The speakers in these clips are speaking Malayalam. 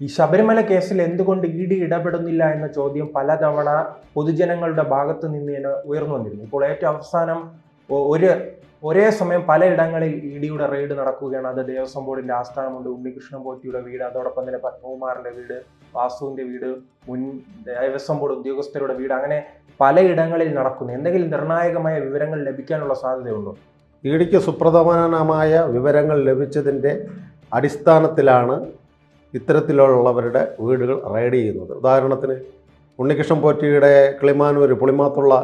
ഈ ശബരിമല കേസിൽ എന്തുകൊണ്ട് ഇ ഡി ഇടപെടുന്നില്ല എന്ന ചോദ്യം പലതവണ പൊതുജനങ്ങളുടെ ഭാഗത്ത് നിന്ന് തന്നെ ഉയർന്നു വന്നിരുന്നു. ഇപ്പോൾ ഏറ്റവും അവസാനം ഒരു ഒരേ സമയം പലയിടങ്ങളിൽ ഇ ഡിയുടെ റെയ്ഡ് നടക്കുകയാണ്. അത് ദേവസ്വം ബോർഡിന്റെ ആസ്ഥാനമുണ്ട്. ഉണ്ണികൃഷ്ണൻ പോറ്റിയുടെ വീട് അതോടൊപ്പം തന്നെ പത്മകുമാറിന്റെ വീട് വാസുവിന്റെ വീട് മുൻ ദേവസ്വം ബോർഡ് ഉദ്യോഗസ്ഥരുടെ വീട് അങ്ങനെ പലയിടങ്ങളിൽ നടക്കുന്നു. എന്തെങ്കിലും നിർണായകമായ വിവരങ്ങൾ ലഭിക്കാനുള്ള സാധ്യതയുണ്ടോ? ഇ ഡിക്ക് സുപ്രധാനമായ വിവരങ്ങൾ ലഭിച്ചതിന്റെ അടിസ്ഥാനത്തിലാണ് ഇത്തരത്തിലുള്ളവരുടെ വീടുകൾ റെയ്ഡ് ചെയ്യുന്നത്. ഉദാഹരണത്തിന് ഉണ്ണികൃഷ്ണൻ പോറ്റിയുടെ കിളിമാനൂർ പുളിമാത്തുള്ള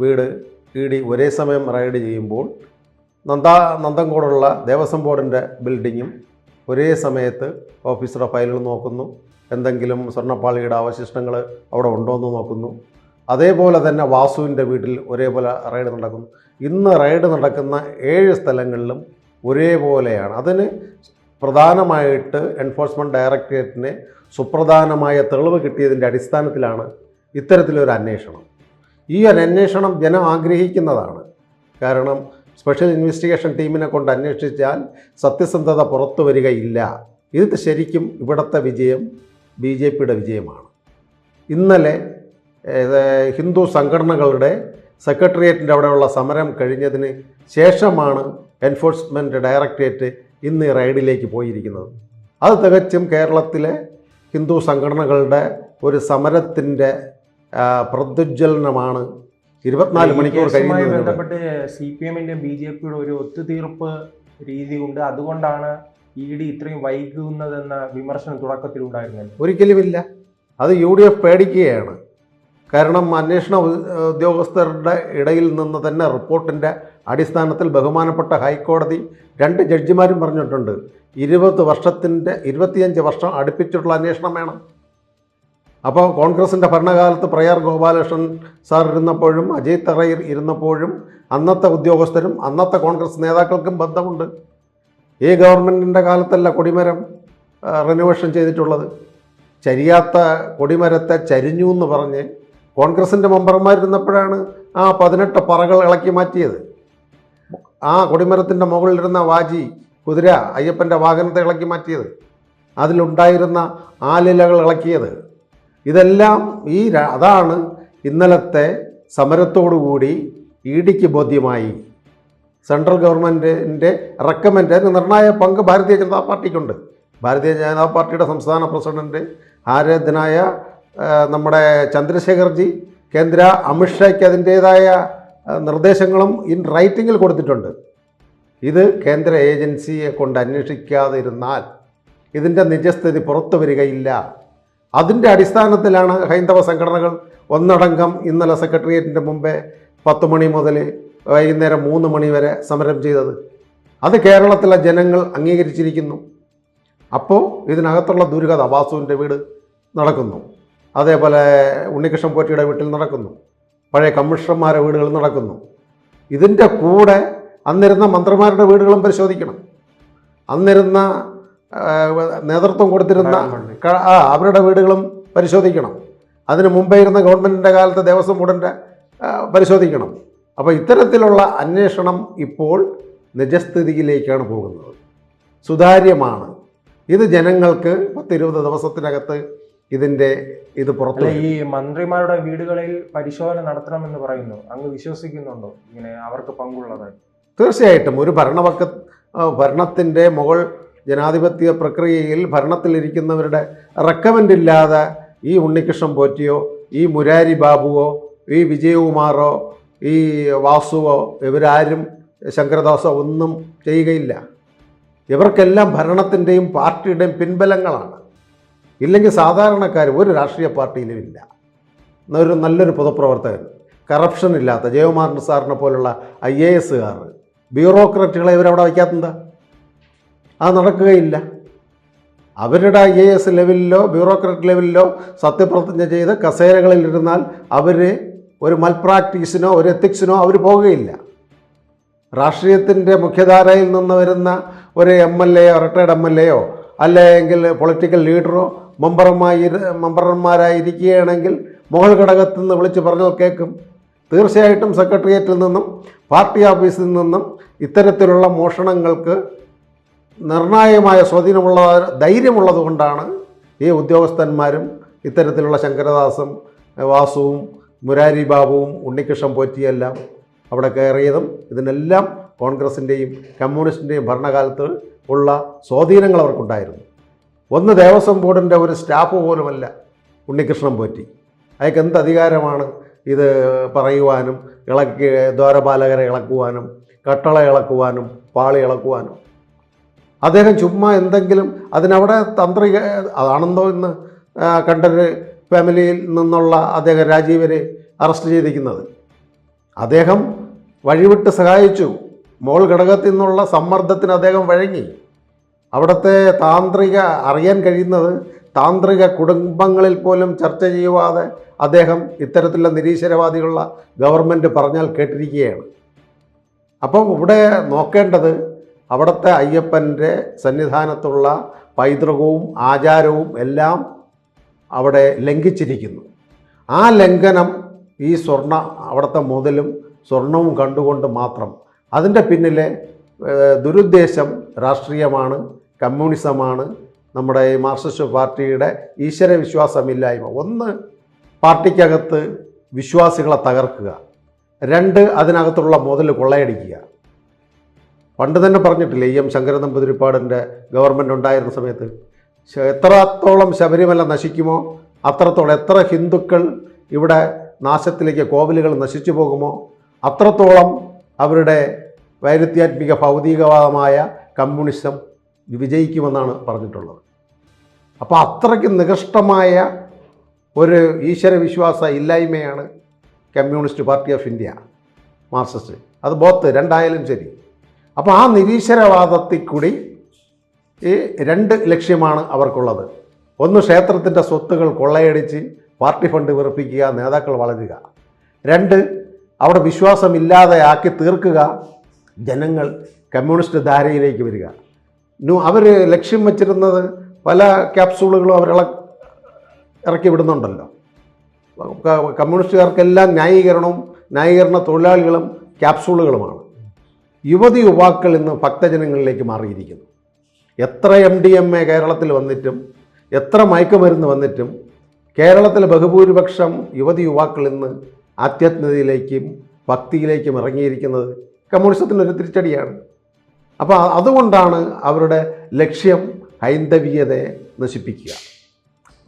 വീട് ഇ ഡി ഒരേ സമയം റെയ്ഡ് ചെയ്യുമ്പോൾ നന്ദ നന്ദൻകോടുള്ള ദേവസ്വം ബോർഡിന്റെ ബിൽഡിങ്ങും ഒരേ സമയത്ത് ഓഫീസറുടെ ഫയലുകൾ നോക്കുന്നു. എന്തെങ്കിലും സ്വർണപ്പാളിയുടെ അവശിഷ്ടങ്ങൾ അവിടെ ഉണ്ടോ എന്ന് നോക്കുന്നു. അതേപോലെ തന്നെ വാസുവിന്റെ വീട്ടിൽ ഒരേപോലെ റൈഡ് നടക്കുന്നു. ഇന്ന് റൈഡ് നടക്കുന്ന ഏഴ് സ്ഥലങ്ങളിലും ഒരേപോലെയാണ്. അതിന് പ്രധാനമായിട്ട് എൻഫോഴ്സ്മെന്റ് ഡയറക്ടറേറ്റിന് സുപ്രധാനമായ തെളിവ് കിട്ടിയതിന്റെ അടിസ്ഥാനത്തിലാണ് ഇത്തരത്തിലൊരു അന്വേഷണം. ഈ ഒരു അന്വേഷണം ജനം ആഗ്രഹിക്കുന്നതാണ്. കാരണം സ്പെഷ്യൽ ഇൻവെസ്റ്റിഗേഷൻ ടീമിനെ കൊണ്ട് അന്വേഷിച്ചാൽ സത്യസന്ധത പുറത്തു വരികയില്ല. ഇത് ശരിക്കും ഇവിടുത്തെ വിജയം ബി ജെ പിയുടെ വിജയമാണ്. ഇന്നലെ ഹിന്ദു സംഘടനകളുടെ സെക്രട്ടേറിയറ്റിന്റെ അവിടെയുള്ള സമരം കഴിഞ്ഞതിന് ശേഷമാണ് എൻഫോഴ്സ്മെന്റ് ഡയറക്ടറേറ്റ് ഇന്ന് ഈ റൈഡിലേക്ക് പോയിരിക്കുന്നത്. അത് തികച്ചും കേരളത്തിലെ ഹിന്ദു സംഘടനകളുടെ ഒരു സമരത്തിന്റെ പ്രത്യുജ്വലനമാണ്. ഇരുപത്തിനാല് മണിക്കൂർ ബന്ധപ്പെട്ട് സി പി എമ്മിന്റെ ബി ജെ പിയുടെ ഒരു ഒത്തുതീർപ്പ് രീതി ഉണ്ട് അതുകൊണ്ടാണ് ഇ ഡി ഇത്രയും വൈകുന്നതെന്ന വിമർശനം തുടക്കത്തിലുണ്ടായിരുന്നത്. ഒരിക്കലുമില്ല. അത് യു ഡി എഫ് പേടിക്കുകയാണ്. കാരണം അന്വേഷണ ഉദ്യോഗസ്ഥരുടെ ഇടയിൽ നിന്ന് തന്നെ റിപ്പോർട്ടിന്റെ അടിസ്ഥാനത്തിൽ ബഹുമാനപ്പെട്ട ഹൈക്കോടതി രണ്ട് ജഡ്ജിമാരും പറഞ്ഞിട്ടുണ്ട്. ഇരുപത് വർഷത്തിന്റെ ഇരുപത്തിയഞ്ച് വർഷം അടുപ്പിച്ചിട്ടുള്ള അന്വേഷണം വേണം. അപ്പോൾ കോൺഗ്രസിന്റെ ഭരണകാലത്ത് പ്രയാർ ഗോപാലകൃഷ്ണൻ സാർ ഇരുന്നപ്പോഴും അജയ് തറയിൽ ഇരുന്നപ്പോഴും അന്നത്തെ ഉദ്യോഗസ്ഥരും അന്നത്തെ കോൺഗ്രസ് നേതാക്കൾക്കും ബന്ധമുണ്ട്. ഈ ഗവൺമെന്റിന്റെ കാലത്തല്ല കൊടിമരം റിനോവേഷൻ ചെയ്തിട്ടുള്ളത്. ചരിയാത്ത കൊടിമരത്തെ ചരിഞ്ഞു എന്ന് പറഞ്ഞ് കോൺഗ്രസിന്റെ മെമ്പർമാരിരുന്നപ്പോഴാണ് ആ പതിനെട്ട് പറകൾ ഇളക്കി മാറ്റിയത്. ആ കൊടിമരത്തിന്റെ മുകളിലിരുന്ന വാജി കുതിര അയ്യപ്പന്റെ വാഹനത്തെ ഇളക്കി മാറ്റിയത്. അതിലുണ്ടായിരുന്ന ആലിലകൾ ഇളക്കിയത്. ഇതെല്ലാം ഈ അതാണ് ഇന്നലത്തെ സമരത്തോടുകൂടി ഇ ഡിക്ക് ബോധ്യമായി. സെൻട്രൽ ഗവൺമെന്റിന്റെ റെക്കമെൻഡ് അതിന് നിർണായക പങ്ക് ഭാരതീയ ജനതാ പാർട്ടിക്കുണ്ട്. ഭാരതീയ ജനതാ പാർട്ടിയുടെ സംസ്ഥാന പ്രസിഡന്റ് ആരാധനായ നമ്മുടെ ചന്ദ്രശേഖർജി കേന്ദ്ര അമിത്ഷായ്ക്ക് അതിന്റേതായ നിർദ്ദേശങ്ങളും ഇൻ റൈറ്റിങ്ങിൽ കൊടുത്തിട്ടുണ്ട്. ഇത് കേന്ദ്ര ഏജൻസിയെ കൊണ്ട് അന്വേഷിക്കാതിരുന്നാൽ ഇതിന്റെ നിജസ്ഥിതി പുറത്തു വരികയില്ല. അതിന്റെ അടിസ്ഥാനത്തിലാണ് ഹൈന്ദവ സംഘടനകൾ ഒന്നടങ്കം ഇന്നലെ സെക്രട്ടേറിയറ്റിന്റെ മുമ്പേ പത്ത് മണി മുതൽ വൈകുന്നേരം മൂന്ന് മണി വരെ സമരം ചെയ്തത്. അത് കേരളത്തിലെ ജനങ്ങൾ അംഗീകരിച്ചിരിക്കുന്നു. അപ്പോൾ ഇതിനകത്തുള്ള ദുരിത വാസുവിന്റെ വീട് നടക്കുന്നു. അതേപോലെ ഉണ്ണികൃഷ്ണൻ പോറ്റിയുടെ വീട്ടിൽ നടക്കുന്നു. പഴയ കമ്മീഷണർമാരുടെ വീടുകളിൽ നടക്കുന്നു. ഇതിന്റെ കൂടെ അന്നിരുന്ന മന്ത്രിമാരുടെ വീടുകളും പരിശോധിക്കണം. അന്നിരുന്ന നേതൃത്വം കൊടുത്തിരുന്ന ആ അവരുടെ വീടുകളും പരിശോധിക്കണം. അതിന് മുമ്പേ ഇരുന്ന ഗവൺമെന്റിന്റെ കാലത്ത് ദേവസ്വം ബോർഡിന്റെ പരിശോധിക്കണം. അപ്പോൾ ഇത്തരത്തിലുള്ള അന്വേഷണം ഇപ്പോൾ നിജസ്ഥിതിയിലേക്കാണ് പോകുന്നത്. സുതാര്യമാണ്. ഇത് ജനങ്ങൾക്ക് പത്തിരുപത് ദിവസത്തിനകത്ത് ഇതിന്റെ ഇത് പുറത്തു അല്ല ഈ മന്ത്രിമാരുടെ വീടുകളിൽ പരിശോധന നടത്തണമെന്ന് പറയുന്നു. അങ്ങ് വിശ്വസിക്കുന്നുണ്ടോ? ഇങ്ങനെ അവർക്ക് പങ്കുള്ളതായി. തീർച്ചയായിട്ടും. ഒരു ഭരണപക്ക ആ, ഭരണത്തിന്റെ മുകൾ ജനാധിപത്യ പ്രക്രിയയിൽ ഭരണത്തിലിരിക്കുന്നവരുടെ റെക്കമെൻഡ് ഇല്ലാതെ ഈ ഉണ്ണികൃഷ്ണൻ പോറ്റിയോ ഈ മുരാരി ബാബുവോ ഈ വിജയകുമാറോ ഈ വാസുവോ ഇവരാരും ശങ്കരദാസോ ഒന്നും ചെയ്യുകയില്ല. ഇവർക്കെല്ലാം ഭരണത്തിന്റെയും പാർട്ടിയുടെയും പിൻബലങ്ങളാണ്. ഇല്ലെങ്കിൽ സാധാരണക്കാർ ഒരു രാഷ്ട്രീയ പാർട്ടിയിലും ഇല്ല. ഒരു നല്ലൊരു പൊതുപ്രവർത്തകൻ. കറപ്ഷൻ ഇല്ലാത്ത ജയകുമാരൻ സാറിനെ പോലുള്ള ഐ എ എസുകാർ ബ്യൂറോക്രാറ്റുകളെ ഇവരവിടെ വയ്ക്കാത്തത് അത് നടക്കുകയില്ല. അവരുടെ ഐ എ എസ് ലെവലിലോ ബ്യൂറോക്രാറ്റ് ലെവലിലോ സത്യപ്രതിജ്ഞ ചെയ്ത് കസേരകളിൽ ഇരുന്നാൽ അവർ ഒരു മൽപ്രാക്ടീസിനോ ഒരു എത്തിക്സിനോ അവർ പോകുകയില്ല രാഷ്ട്രീയത്തിന്റെ മുഖ്യധാരയിൽ നിന്ന് വരുന്ന ഒരു എം എൽ എയോ റിട്ടയർഡ് എം എൽ എയോ അല്ലെങ്കിൽ പൊളിറ്റിക്കൽ ലീഡറോ മെമ്പർമാരി മെമ്പർമാരായിരിക്കുകയാണെങ്കിൽ മുകൾ ഘടകത്തിൽ നിന്ന് വിളിച്ച് പറഞ്ഞാൽ കേൾക്കും. തീർച്ചയായിട്ടും സെക്രട്ടേറിയറ്റിൽ നിന്നും പാർട്ടി ഓഫീസിൽ നിന്നും ഇത്തരത്തിലുള്ള മോഷണങ്ങൾക്ക് നിർണായകമായ സ്വാധീനമുള്ള ധൈര്യമുള്ളത് കൊണ്ടാണ് ഈ ഉദ്യോഗസ്ഥന്മാരും ഇത്തരത്തിലുള്ള ശങ്കരദാസും വാസുവും മുരാരി ബാബുവും ഉണ്ണികൃഷ്ണൻ പോറ്റിയെല്ലാം അവിടെ കയറിയതും ഇതിനെല്ലാം കോൺഗ്രസിന്റെയും കമ്മ്യൂണിസ്റ്റിന്റെയും ഭരണകാലത്ത് ഉള്ള സ്വാധീനങ്ങൾ അവർക്കുണ്ടായിരുന്നു. ഒന്ന് ദേവസ്വം ബോർഡിന്റെ ഒരു സ്റ്റാഫ് പോലുമല്ല ഉണ്ണികൃഷ്ണൻ പോറ്റി. അയാൾക്ക് എന്ത് അധികാരമാണ് ഇത് പറയുവാനും ഇളക്കി ദ്വാരപാലകരെ ഇളക്കുവാനും കട്ടള ഇളക്കുവാനും പാളി ഇളക്കുവാനും? അദ്ദേഹം ചുമ്മാ എന്തെങ്കിലും അതിനവിടെ തന്ത്രി അതാണെന്തോ ഇന്ന് കണ്ടൊരു ഫാമിലിയിൽ നിന്നുള്ള അദ്ദേഹം രാജീവരെ അറസ്റ്റ് ചെയ്തിരിക്കുന്നത്. അദ്ദേഹം വഴിവിട്ട് സഹായിച്ചു. മോൾ ഘടകത്തിൽ നിന്നുള്ള സമ്മർദ്ദത്തിന് അദ്ദേഹം വഴങ്ങി. അവിടുത്തെ താന്ത്രിക അറിയാൻ കഴിയുന്നത് താന്ത്രിക കുടുംബങ്ങളിൽ പോലും ചർച്ച ചെയ്യുവാതെ അദ്ദേഹം ഇത്തരത്തിലുള്ള നിരീശ്വരവാദികളുള്ള ഗവൺമെന്റ് പറഞ്ഞാൽ കേട്ടിരിക്കുകയാണ്. അപ്പം ഇവിടെ നോക്കേണ്ടത് അവിടുത്തെ അയ്യപ്പന്റെ സന്നിധാനത്തുള്ള പൈതൃകവും ആചാരവും എല്ലാം അവിടെ ലംഘിച്ചിരിക്കുന്നു. ആ ലംഘനം ഈ സ്വർണ അവിടുത്തെ മുതലും സ്വർണവും കണ്ടുകൊണ്ട് മാത്രം അതിന്റെ പിന്നിലെ ദുരുദ്ദേശം രാഷ്ട്രീയമാണ്. കമ്മ്യൂണിസമാണ് നമ്മുടെ മാർക്സിസ്റ്റ് പാർട്ടിയുടെ ഈശ്വര വിശ്വാസമില്ലായ്മ. ഒന്ന് പാർട്ടിക്കകത്ത് വിശ്വാസികളെ തകർക്കുക. രണ്ട് അതിനകത്തുള്ള മുതൽ കൊള്ളയടിക്കുക. പണ്ട് തന്നെ പറഞ്ഞിട്ടില്ലേ എം ശങ്കരൻ നമ്പൂതിരിപ്പാടിന്റെ ഗവൺമെന്റ് ഉണ്ടായിരുന്ന സമയത്ത് എത്രത്തോളം ശബരിമല നശിക്കുമോ അത്രത്തോളം എത്ര ഹിന്ദുക്കൾ ഇവിടെ നാശത്തിലേക്ക് കോവിലുകൾ നശിച്ചു പോകുമോ അത്രത്തോളം അവരുടെ വൈരുദ്ധ്യാത്മിക ഭൗതികവാദമായ കമ്മ്യൂണിസം വിജയിക്കുമെന്നാണ് പറഞ്ഞിട്ടുള്ളത്. അപ്പോൾ അത്രയ്ക്ക് നികഷ്ടമായ ഒരു ഈശ്വര വിശ്വാസ ഇല്ലായ്മയാണ് communist party of India Marxist. അത് ബോത്ത് രണ്ടായാലും ശരി. അപ്പോൾ ആ നിരീശ്വരവാദത്തിൽ കൂടി ഈ രണ്ട് ലക്ഷ്യമാണ് അവർക്കുള്ളത്. ഒന്ന് ക്ഷേത്രത്തിന്റെ സ്വത്തുകൾ കൊള്ളയടിച്ച് പാർട്ടി ഫണ്ട് വിറപ്പിക്കുക നേതാക്കൾ വളരുക. രണ്ട് അവിടെ വിശ്വാസമില്ലാതെ ആക്കി തീർക്കുക ജനങ്ങൾ കമ്മ്യൂണിസ്റ്റ് ധാരയിലേക്ക് വരിക. അവർ ലക്ഷ്യം വച്ചിരുന്നത് പല ക്യാപ്സൂളുകളും അവർ ഇള ഇറക്കി വിടുന്നുണ്ടല്ലോ. കമ്മ്യൂണിസ്റ്റുകാർക്കെല്ലാം ന്യായീകരണവും ന്യായീകരണ തൊഴിലാളികളും ക്യാപ്സൂളുകളുമാണ്. യുവതി യുവാക്കൾ ഇന്ന് ഭക്തജനങ്ങളിലേക്ക് മാറിയിരിക്കുന്നു. എത്ര എം ഡി എം എ കേരളത്തിൽ വന്നിട്ടും എത്ര മയക്കുമരുന്ന് വന്നിട്ടും കേരളത്തിലെ ബഹുഭൂരിപക്ഷം യുവതി യുവാക്കൾ ഇന്ന് ആധ്യാത്മികതയിലേക്കും ഭക്തിയിലേക്കും ഇറങ്ങിയിരിക്കുന്നത് കമ്മ്യൂണിസത്തിനൊരു തിരിച്ചടിയാണ്. അപ്പോൾ അതുകൊണ്ടാണ് അവരുടെ ലക്ഷ്യം ഹൈന്ദവീയതയെ നശിപ്പിക്കുക.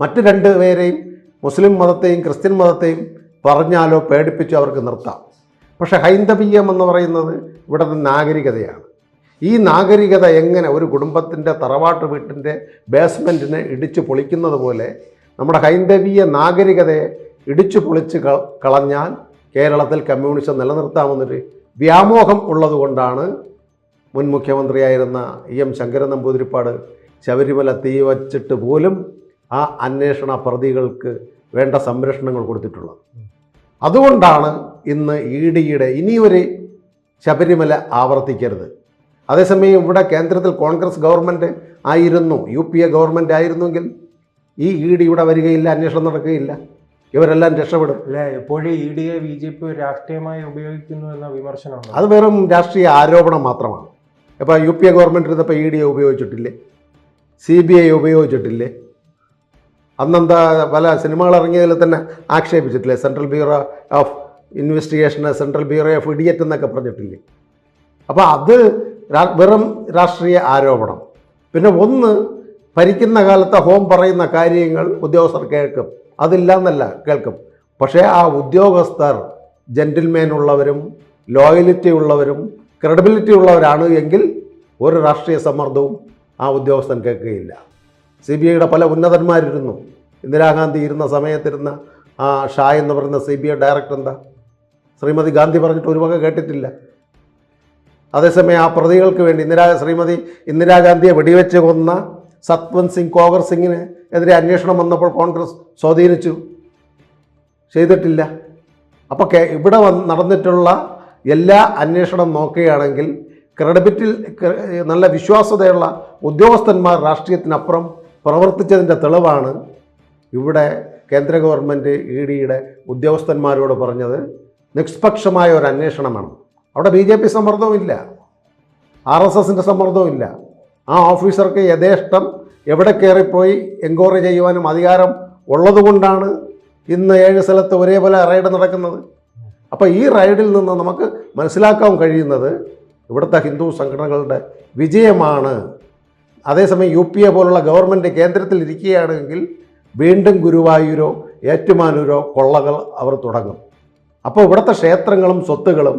മറ്റ് രണ്ട് പേരെയും മുസ്ലിം മതത്തെയും ക്രിസ്ത്യൻ മതത്തെയും പറഞ്ഞാലോ പേടിപ്പിച്ചോ അവർക്ക് നിർത്താം. പക്ഷേ ഹൈന്ദവീയം എന്ന് പറയുന്നത് ഇവിടുത്തെ നാഗരികതയാണ്. ഈ നാഗരികത എങ്ങനെ ഒരു കുടുംബത്തിന്റെ തറവാട്ട് വീട്ടിന്റെ ബേസ്മെന്റിനെ ഇടിച്ചു പൊളിക്കുന്നത് പോലെ നമ്മുടെ ഹൈന്ദവീയ നാഗരികതയെ ഇടിച്ചു പൊളിച്ച് കളഞ്ഞാൽ കേരളത്തിൽ കമ്മ്യൂണിസം നിലനിർത്താമെന്നൊരു വ്യാമോഹം ഉള്ളതുകൊണ്ടാണ് മുൻ മുഖ്യമന്ത്രിയായിരുന്ന ഇ എം ശങ്കരൻ നമ്പൂതിരിപ്പാട് ശബരിമല തീ വച്ചിട്ട് പോലും ആ അന്വേഷണ പ്രതികൾക്ക് വേണ്ട സംരക്ഷണങ്ങൾ കൊടുത്തിട്ടുള്ളത്. അതുകൊണ്ടാണ് ഇന്ന് ഇ ഡിയുടെ ഇനിയൊരു ശബരിമല ആവർത്തിക്കരുത്. അതേസമയം ഇവിടെ കേന്ദ്രത്തിൽ കോൺഗ്രസ് ഗവൺമെന്റ് ആയിരുന്നു യു പി എ ഗവൺമെന്റ് ആയിരുന്നെങ്കിൽ ഈ ഇ ഡി ഇവിടെ വരികയില്ല അന്വേഷണം നടക്കുകയില്ല. ഇവരെല്ലാം രക്ഷപ്പെടും. അല്ലേ എപ്പോഴും ഇ ഡിയെ ബി ജെ പി രാഷ്ട്രീയമായി ഉപയോഗിക്കുന്നു എന്ന വിമർശനമാണ് അത് വെറും രാഷ്ട്രീയ ആരോപണം മാത്രമാണ്. ഇപ്പോൾ യു പി എ ഗവൺമെന്റ് ഇരുന്നപ്പോൾ ഇ ഡി എ ഉപയോഗിച്ചിട്ടില്ലേ? സി ബി ഐ ഉപയോഗിച്ചിട്ടില്ലേ? അന്നെന്താ പല സിനിമകൾ ഇറങ്ങിയതിൽ തന്നെ ആക്ഷേപിച്ചിട്ടില്ലേ? സെൻട്രൽ ബ്യൂറോ ഓഫ് ഇൻവെസ്റ്റിഗേഷന് സെൻട്രൽ ബ്യൂറോ ഓഫ് ഇഡിയറ്റ് എന്നൊക്കെ പറഞ്ഞിട്ടില്ലേ? അപ്പോൾ അത് വെറും രാഷ്ട്രീയ ആരോപണം. പിന്നെ ഒന്ന് ഭരിക്കുന്ന കാലത്ത് ഹോം പറയുന്ന കാര്യങ്ങൾ ഉദ്യോഗസ്ഥർ കേൾക്കും. അതില്ല എന്നല്ല കേൾക്കും. പക്ഷേ ആ ഉദ്യോഗസ്ഥർ ജെന്റിൽമേൻ ഉള്ളവരും ലോയലിറ്റി ഉള്ളവരും ക്രെഡിബിലിറ്റി ഉള്ളവരാണ് എങ്കിൽ ഒരു രാഷ്ട്രീയ സമ്മർദ്ദവും ആ ഉദ്യോഗസ്ഥൻ കേൾക്കുകയില്ല. സി ബി ഐയുടെ പല ഉന്നതന്മാരിരുന്നു. ഇന്ദിരാഗാന്ധി ഇരുന്ന സമയത്തിരുന്ന ആ ഷാ എന്ന് പറയുന്ന സി ബി ഐ ഡയറക്ടർ എന്താ? ശ്രീമതി ഗാന്ധി പറഞ്ഞിട്ട് ഒരു വക കേട്ടിട്ടില്ല. അതേസമയം ആ പ്രതികൾക്ക് വേണ്ടി ഇന്ദിരാ ശ്രീമതി ഇന്ദിരാഗാന്ധിയെ വെടിവെച്ച് കൊന്ന സത്വന്ത് സിംഗ് കോവർ സിംഗിന് എതിരെ അന്വേഷണം വന്നപ്പോൾ കോൺഗ്രസ് സ്വാധീനിച്ചു. ചെയ്തിട്ടില്ല. അപ്പോൾ ഇവിടെ നടന്നിട്ടുള്ള എല്ലാ അന്വേഷണം നോക്കുകയാണെങ്കിൽ ക്രെഡിബിറ്റിൽ നല്ല വിശ്വാസ്യതയുള്ള ഉദ്യോഗസ്ഥന്മാർ രാഷ്ട്രീയത്തിനപ്പുറം പ്രവർത്തിച്ചതിന്റെ തെളിവാണ് ഇവിടെ കേന്ദ്ര ഗവൺമെന്റ് ഇ ഡിയുടെ ഉദ്യോഗസ്ഥന്മാരോട് പറഞ്ഞത്. നിഷ്പക്ഷമായ ഒരു അന്വേഷണമാണ്. അവിടെ ബി ജെ പി സമ്മർദ്ദവുമില്ല ആർ എസ് എസിന്റെ സമ്മർദ്ദവുമില്ല ആ ഓഫീസർക്ക് യഥേഷ്ടം എവിടെ കയറിപ്പോയി എൻക്വയറി ചെയ്യുവാനും അധികാരം ഉള്ളതുകൊണ്ടാണ് ഇന്ന് ഏഴ് സ്ഥലത്ത് ഒരേപോലെ റെയ്ഡ് നടക്കുന്നത്. അപ്പോൾ ഈ റൈഡിൽ നിന്ന് നമുക്ക് മനസ്സിലാക്കാൻ കഴിയുന്നത് ഇവിടുത്തെ ഹിന്ദു സംഘടനകളുടെ വിജയമാണ്. അതേസമയം യു പി എ പോലുള്ള ഗവൺമെന്റ് കേന്ദ്രത്തിൽ ഇരിക്കുകയാണെങ്കിൽ വീണ്ടും ഗുരുവായൂരോ ഏറ്റുമാനൂരോ കൊള്ളകൾ അവർ തുടങ്ങും. അപ്പോൾ ഇവിടുത്തെ ക്ഷേത്രങ്ങളും സ്വത്തുകളും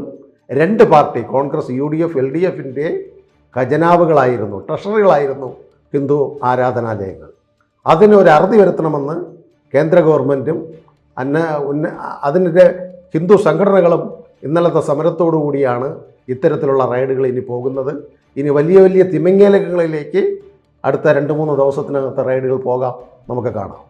രണ്ട് party Congress U D F L D എഫിന്റെ ഖജനാവുകളായിരുന്നു ട്രഷറികളായിരുന്നു ഹിന്ദു ആരാധനാലയങ്ങൾ. അതിനൊരു അറുതി വരുത്തണമെന്ന് കേന്ദ്ര ഗവൺമെന്റും അന്ന ഉന്ന അതിന്റെ ഹിന്ദു സംഘടനകളും ഇന്നലത്തെ സമരത്തോടു കൂടിയാണ് ഇത്തരത്തിലുള്ള റൈഡുകൾ ഇനി പോകുന്നത്. ഇനി വലിയ വലിയ തിമിങ്ങലകളിലേക്ക് അടുത്ത രണ്ട് മൂന്ന് ദിവസത്തിനകത്ത് റൈഡുകൾ പോകാം. നമുക്ക് കാണാം.